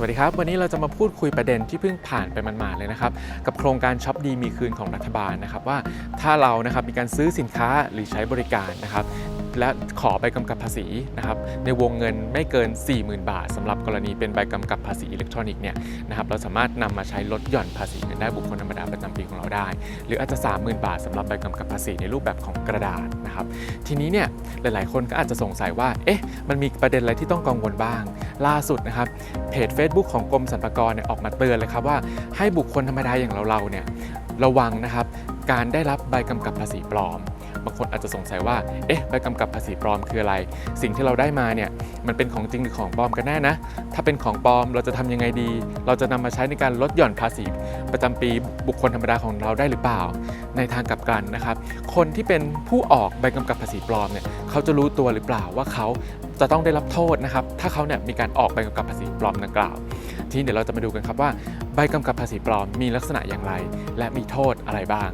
วัสดีครับ วันนี้เราจะมาพูดคุยประเด็นที่เพิ่งผ่านไปมันๆเลยนะครับกับโครงการช็อปดีมีคืนของรัฐบาลนะครับว่าถ้าเรานะครับมีการซื้อสินค้าหรือใช้บริการนะครับ และขอใบกำกับภาษีนะครับในวงเงินไม่เกิน 40,000 บาทสำหรับกรณีเป็นใบกำกับภาษีอิเล็กทรอนิกส์เนี่ยนะครับเราสามารถนำมาใช้ลดหย่อนภาษีเงินได้บุคคลธรรมดาประจำปีของเราได้ หรืออาจจะ 30,000 บาทสำหรับใบกำกับภาษีในรูปแบบของกระดาษนะครับทีนี้เนี่ยหลาย ๆ คนก็อาจจะสงสัยว่าเอ๊ะมันมีประเด็นอะไรที่ต้องกังวลบ้าง ล่าสุดนะครับเพจ Facebook ของกรมสรรพากรเนี่ยออกมาเตือนเลยครับว่าให้บุคคลธรรมดาอย่างเราๆเนี่ยระวังนะครับการได้รับใบกำกับภาษีปลอม บางคนอาจจะสงสัยว่า เอ๊ะ ใบกำกับภาษีปลอมคืออะไร สิ่งที่เราได้มาเนี่ย มันเป็นของจริงหรือของปลอมกันแน่นะ ถ้าเป็นของปลอมเราจะทำยังไงดี เราจะนำมาใช้ในการลดหย่อนภาษีประจำปีบุคคลธรรมดาของเราได้หรือเปล่า ในทางกลับกันนะครับ คนที่เป็นผู้ออกใบกำกับภาษีปลอมเนี่ย เขาจะรู้ตัวหรือเปล่าว่าเขาจะต้องได้รับโทษนะครับ ถ้าเขาเนี่ยมีการออกใบกำกับภาษีปลอมดังกล่าว ทีนี้เดี๋ยวเราจะมาดูกันครับว่าใบกำกับภาษีปลอมมีลักษณะอย่างไร และมีโทษอะไรบ้าง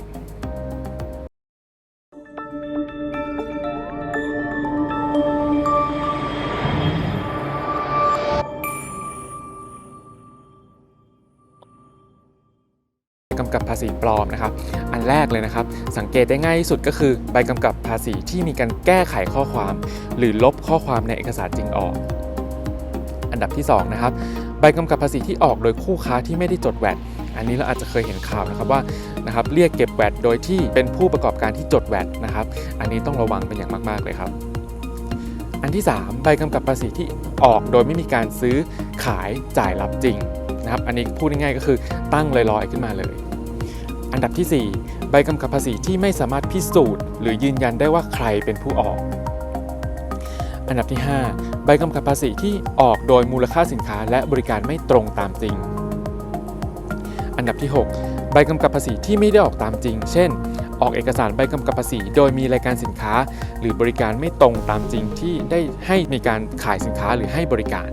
กำกับภาษีปลอมนะครับ อันแรกเลยนะครับ สังเกตได้ง่ายที่สุดก็คือใบกำกับภาษีที่มีการแก้ไขข้อความ หรือลบข้อความในเอกสารจริงออก อันดับที่สองนะครับใบกำกับภาษีที่ออกโดยคู่ค้าที่ไม่ได้จดแวดอันนี้เราอาจจะเคยเห็นข่าวนะครับว่านะครับเรียกเก็บแวดโดยที่เป็นผู้ประกอบการที่จดแวดนะครับ อันนี้ต้องระวังเป็นอย่างมาก ๆ เลยครับ อันที่ 3 ใบกำกับภาษีที่ออกโดยไม่มีการซื้อขายจ่ายรับจริง นะครับ อันนี้พูดง่ายๆก็คือตั้งลอยๆขึ้นมาเลย อันดับทีสี่ 4 ใบกำกับภาษีที่ไม่สามารถพิสูจน์ หรือยืนยันได้ว่าใครเป็นผู้ออก อันดับที่ 5 ใบกำกับภาษีที่ออกโดยมูลค่าสินค้าและบริการไม่ตรงตามจริง อันดับที่ 6 ใบกำกับภาษีที่ไม่ได้ออกตามจริง เช่นออกเอกสารใบกำกับภาษี โดยมีรายการสินค้า หรือบริการไม่ตรงตามจริงที่ได้ให้มีการขายสินค้าหรือให้บริการ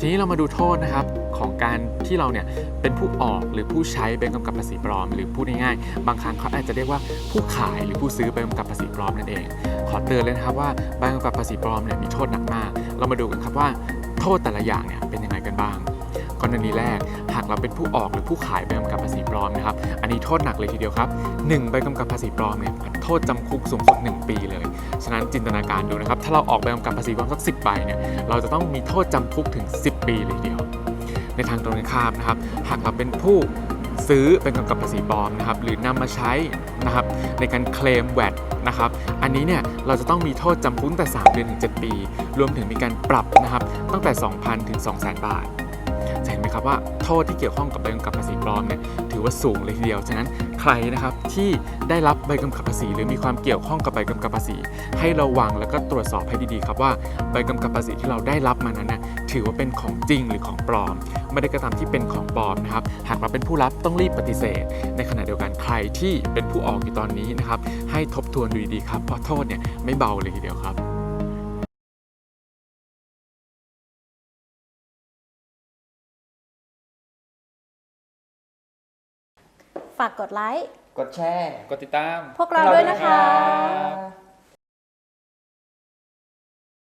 ทีนี้เรามาดูโทษนะครับของการที่เราเนี่ยเป็นผู้ออกหรือผู้ใช้ใบกำกับภาษีปลอม หรือพูดง่ายๆบางครั้งเขาอาจจะเรียกว่าผู้ขายหรือผู้ซื้อใบกำกับภาษีปลอมนั่นเอง ขอเตือนเลยนะครับว่าใบกำกับภาษีปลอมเนี่ยมีโทษหนักมาก เรามาดูกันครับว่า โทษแต่ละอย่างเนี่ยเป็นยังไงกันบ้าง กรณีแรก หากเราเป็นผู้ออกหรือผู้ขายใบกำกับภาษีปลอมนะครับ อันนี้โทษหนักเลยทีเดียวครับ1ใบกำกับภาษีปลอมเนี่ยโทษจำคุกสูงสุด1 ปีเลย ฉะนั้นจินตนาการดูนะครับ ถ้าเราออกใบกำกับภาษีปลอมสัก10ใบเนี่ย เราจะต้องมีโทษจำคุกถึง 10 ปีเลยทีเดียว ในทางตรงกันข้ามนะครับ หากเราเป็นผู้ซื้อเป็นกำกับภาษีปลอมนะครับหรือนำมาใช้นะครับในการเคลมแวดนะครับอันนี้เนี่ยเราจะต้องมีโทษจำคุกตั้งแต่ 3 เดือนถึง 7 ปี รวมถึงมีการปรับนะครับตั้งแต่ 2,000 ถึง 200,000 บาท จะเห็นไหมครับว่าโทษที่เกี่ยวข้องกับใบกำกับภาษีปลอมเนี่ยถือว่าสูงเลยทีเดียว ฉะนั้นใครนะครับที่ได้รับใบกำกับภาษี หรือมีความเกี่ยวข้องกับใบกำกับภาษี ให้ระวังแล้วก็ตรวจสอบให้ดีๆครับว่าใบกำกับภาษีที่เราได้รับมานั้นนะถือว่าเป็นของจริงหรือของปลอม ไม่ได้กระทำที่เป็นของปลอมนะครับ หากเราเป็นผู้รับต้องรีบปฏิเสธ ในขณะเดียวกันใครที่เป็นผู้ออกอยู่ตอนนี้นะครับให้ทบทวนดูดีๆครับเพราะโทษเนี่ยไม่เบาเลยทีเดียวครับ ฝากกดไลค์ กดแชร์ กดติดตาม พวกเราด้วยนะคะพวกเราด้วยนะคะ